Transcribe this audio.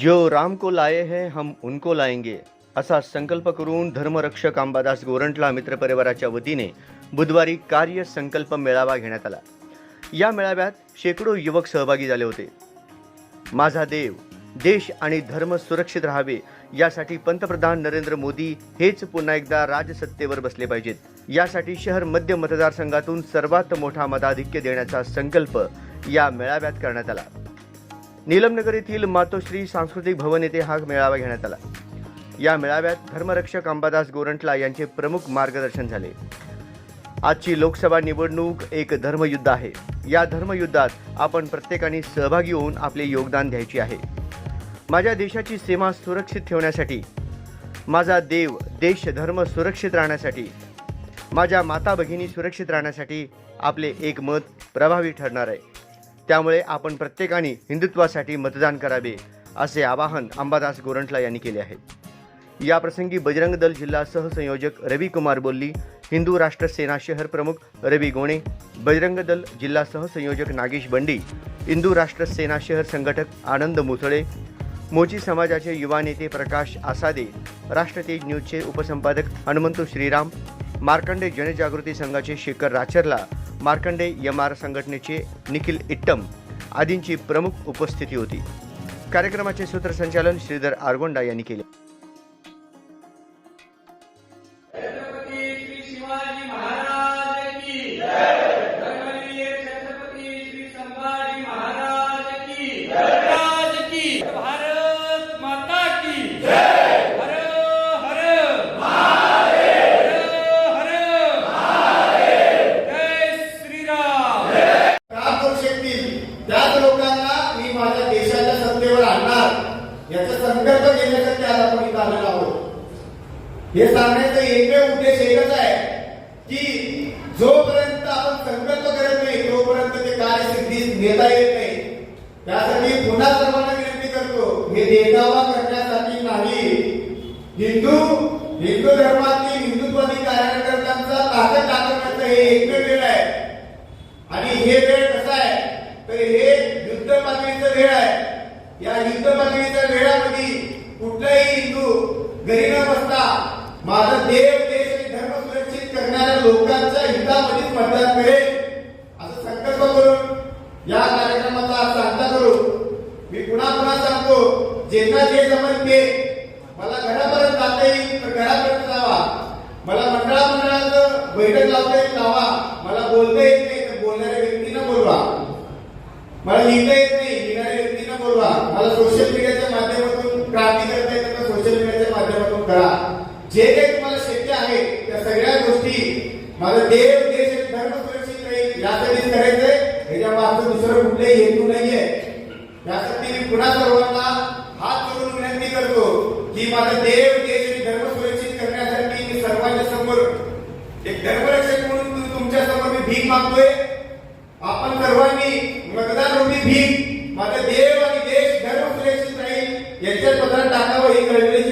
जो राम को लाये हैं हम उनको लाएंगे। असा संकल्प करून धर्मरक्षक अंबादास गोरंटला मित्रपरिवाराच्या वतीने बुधवारी कार्य संकल्प मेळावा घेण्यात आला. या मेळाव्यात शेकडो युवक सहभागी झाले होते. माझा देव देश आणि धर्म सुरक्षित राहावे यासाठी पंतप्रधान नरेंद्र मोदी हेच पुन्हा एकदा राजसत्तेवर बसले पाहिजेत. यासाठी शहर मध्य मतदारसंघातून सर्वात मोठा मताधिक्य देण्याचा संकल्प या मेळाव्यात करण्यात आला. नीलमनगर येथील मातोश्री सांस्कृतिक भवन येथे हा मेळावा घेण्यात आला. या मेळाव्यात धर्मरक्षक अंबादास गोरंटला यांचे प्रमुख मार्गदर्शन झाले. आजची लोकसभा निवडणूक एक धर्मयुद्ध आहे. या धर्मयुद्धात आपण प्रत्येकाने सहभागी होऊन आपले योगदान द्यायचे आहे. माझ्या देशाची सीमा सुरक्षित ठेवण्यासाठी माझा देव देश धर्म सुरक्षित राहण्यासाठी माझ्या माता भगिनी सुरक्षित राहण्यासाठी आपले एक मत प्रभावी ठरणार आहे. त्यामुळे आपण प्रत्येकाने हिंदुत्वासाठी मतदान करावे असे आवाहन अंबादास गोरंटला यांनी केले आहे. या प्रसंगी बजरंग दल जिल्हा सहसंयोजक रवी कुमार बोल्ली हिंदू राष्ट्र सेना शहर प्रमुख रवी गोणे बजरंग दल जिल्हा सहसंयोजक नागेश बंडी हिंदू राष्ट्र सेना शहर संघटक आनंद मुसळे मोची समाजाचे युवा नेते प्रकाश आसादे राष्ट्रतेज न्यूजचे उपसंपादक हनुमंतू श्रीराम मार्कंडे जनजागृती संघाचे शेखर राचरला मार्कंडे एम आर संघटनेचे निखिल इट्टम आदींची प्रमुख उपस्थिती होती. कार्यक्रमाचे सूत्रसंचालन श्रीधर आरगोंडा यांनी केले. छत्रपती श्री शिवाजी महाराज की धर्मवीर छत्रपती श्री संभाजी महाराज की महाराज की भारत माता की हर हर हर हर जय श्रीराम काम करू शकतील त्याच लोकांना मी माझ्या देशाच्या सत्तेवर आणणार याचा संकल्प घेण्यासाठी आज आपण इथं आलेलो आहोत हे सांगण्याचा एकमेव उद्देश एकच आहे की जोपर्यंत आपण संकल्प करत नाही तोपर्यंत ते कार्यसिद्धीस नेता येत नाही. त्यासाठी पुन्हा सर्वांना विनंती करतो हे देखावा करण्यासाठी नाही. हिंदू हिंदू धर्मातील हिंदुत्वादी कार्यकर्त्यांचा ताकद दाखवण्याचं हे एकमेव वेळ आहे. आणि हे वेळ कसा आहे? तर हे युद्ध पातळीचं वेळ आहे. या युद्ध पातळीचा वेळ कुठलाही हिंदू घरी न बसता माझा देव देश आणि धर्म सुरक्षित करणाऱ्या लोकांच्या हितामध्येच मतदान मिळेल असं संकल्प करून या कार्यक्रमाचा आज सांगता करू. मी पुन्हा पुन्हा सांगतो ज्यांना जे जमल ते मला घरापर्यंत जाता येईल तर घरापर्यंत जावा. मला मंडळा मंडळाचं बैठक लावता येईल लावा. मला बोलता येत नाही तर बोलणाऱ्या व्यक्तीनं बोलवा. मला लिहिता येत नाही लिहिणाऱ्या व्यक्तीनं बोलवा. मला सोशल मीडियाच्या माध्यमातून क्रांती करता येतं तर सोशल मीडियाच्या माध्यमातून करा. जे काही तुम्हाला शक्य आहे त्या सगळ्या गोष्टी माझा देव देश आणि धर्म सुरक्षित राहील. यासाठीच करायचंय. ह्याच्या मागचं दुसरं कुठलंही हेतू नाहीये. त्यासाठी मी पुन्हा सर्वांना हात जोडून विनंती करतो की माझा देव देश आणि धर्म सुरक्षित करण्यासाठी मी सर्वांच्या समोर एक धर्मरक्षक म्हणून तुमच्यासमोर मी भीक मागतोय. आपण सर्वांनी मतदान रुपी भीक. माझा देव आणि देश धर्म सुरक्षित राहील. यांच्या पत्रात टाकावं ही कळविण्याची